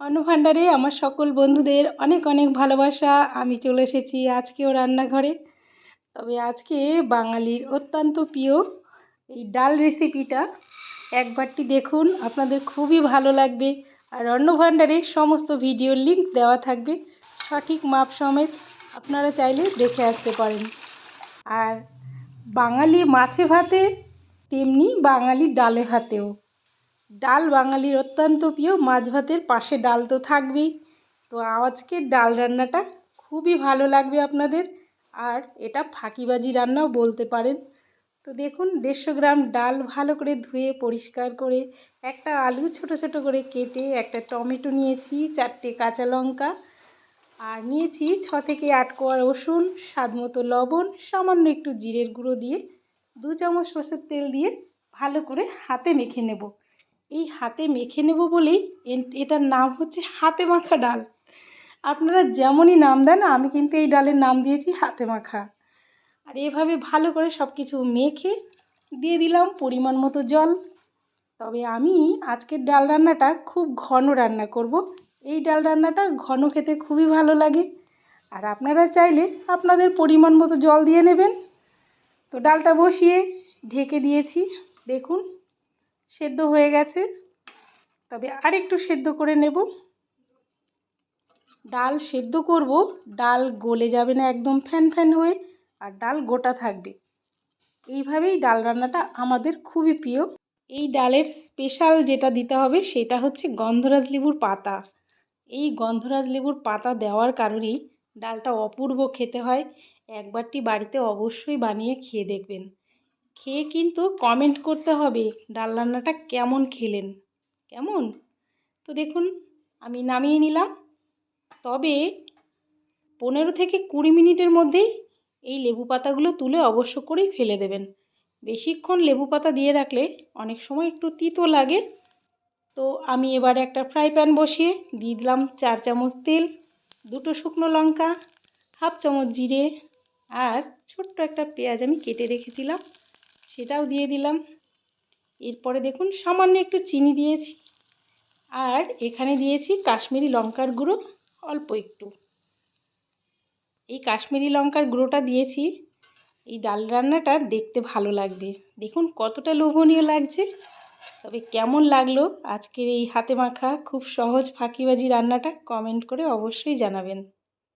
অন্নভাণ্ডারে আমার সকল বন্ধুদের অনেক অনেক ভালোবাসা। আমি চলে এসেছি আজকেও রান্নাঘরে। তবে আজকে বাঙালির অত্যন্ত প্রিয় এই ডাল রেসিপিটা একবারটি দেখুন, আপনাদের খুবই ভালো লাগবে। আর অন্নভাণ্ডারে সমস্ত ভিডিওর লিঙ্ক দেওয়া থাকবে সঠিক মাপ সমেত আপনারা চাইলে দেখে আসতে পারেন। আর বাঙালি মাছে ভাতে, তেমনি বাঙালি ডালে ভাতেও। ডাল বাঙালির অত্যন্ত প্রিয় মাছ ভাতের পাশে ডাল তো থাকবেই। তো আজকের ডাল রান্নাটা খুবই ভালো লাগবে আপনাদের। আর এটা ফাঁকিবাজি রান্নাও বলতে পারেন। তো দেখুন, দেড়শো গ্রাম ডাল ভালো করে ধুয়ে, পরিষ্কার করে, একটা আলু ছোট ছোট করে কেটে, একটা টমেটো নিয়েছি, চারটে কাঁচা লঙ্কা, আর নিয়েছি ছ থেকে আট কোয়া রসুন, স্বাদ মতো লবণ, সামান্য একটু জিরের গুঁড়ো দিয়ে দু চামচ সর্ষের তেল দিয়ে ভালো করে হাতে মেখে নেব। এই হাতে মেখে নেব বলেই এটার নাম হচ্ছে হাতে মাখা ডাল। আপনারা যেমনই নাম দেন, আমি কিন্তু এই ডালের নাম দিয়েছি হাতে মাখা। আর এভাবে ভালো করে সব কিছু মেখে দিয়ে দিলাম পরিমাণ মতো জল। তবে আমি আজকের ডাল রান্নাটা খুব ঘন রান্না করব। এই ডাল রান্নাটা ঘন খেতে খুবই ভালো লাগে। আর আপনারা চাইলে আপনাদের পরিমাণ মতো জল দিয়ে নেবেন। তো ডালটা বসিয়ে ঢেকে দিয়েছি। দেখুন সেদ্ধ হয়ে গেছে। তবে আর একটু সেদ্ধ করে নেব। ডাল সেদ্ধ করব, ডাল গলে যাবে না একদম ফ্যান ফ্যান হয়ে, আর ডাল গোটা থাকবে। এইভাবেই ডাল রান্নাটা আমাদের খুবই প্রিয়। এই ডালের স্পেশাল যেটা দিতে হবে সেটা হচ্ছে গন্ধরাজ লেবুর পাতা। এই গন্ধরাজ লেবুর পাতা দেওয়ার কারণেই ডালটা অপূর্ব খেতে হয়। একবারটি বাড়িতে অবশ্যই বানিয়ে খেয়ে দেখবেন। খেয়ে কিন্তু কমেন্ট করতে হবে ডাল রান্নাটা কেমন খেলেন। কেমন? তো দেখুন, আমি নামিয়ে নিলাম। তবে পনেরো থেকে কুড়ি মিনিটের মধ্যেই এই লেবু পাতাগুলো তুলে অবশ্য করেই ফেলে দেবেন। বেশিক্ষণ লেবু পাতা দিয়ে রাখলে অনেক সময় একটু তিতো লাগে। তো আমি এবারে একটা ফ্রাই প্যান বসিয়ে দিয়ে দিলাম চার চামচ তেল, দুটো শুকনো লঙ্কা, হাফ চামচ জিরে আর ছোট্ট একটা পেঁয়াজ আমি কেটে রেখেছিলাম। সেটাও দিয়ে দিলাম। এরপরে দেখুন, সামান্য একটু চিনি দিয়েছি। আর এখানে দিয়েছি কাশ্মীরি লঙ্কার গুঁড়ো, অল্প একটু। এই কাশ্মীরি লঙ্কার গুঁড়োটা দিয়েছি। এই ডাল রান্নাটা দেখতে ভালো লাগবে। দেখুন, কতটা লোভনীয় লাগছে। তবে কেমন লাগল আজকের এই হাতে মাখা, খুব সহজ ফাঁকিবাজি রান্নাটা কমেন্ট করে অবশ্যই জানাবেন।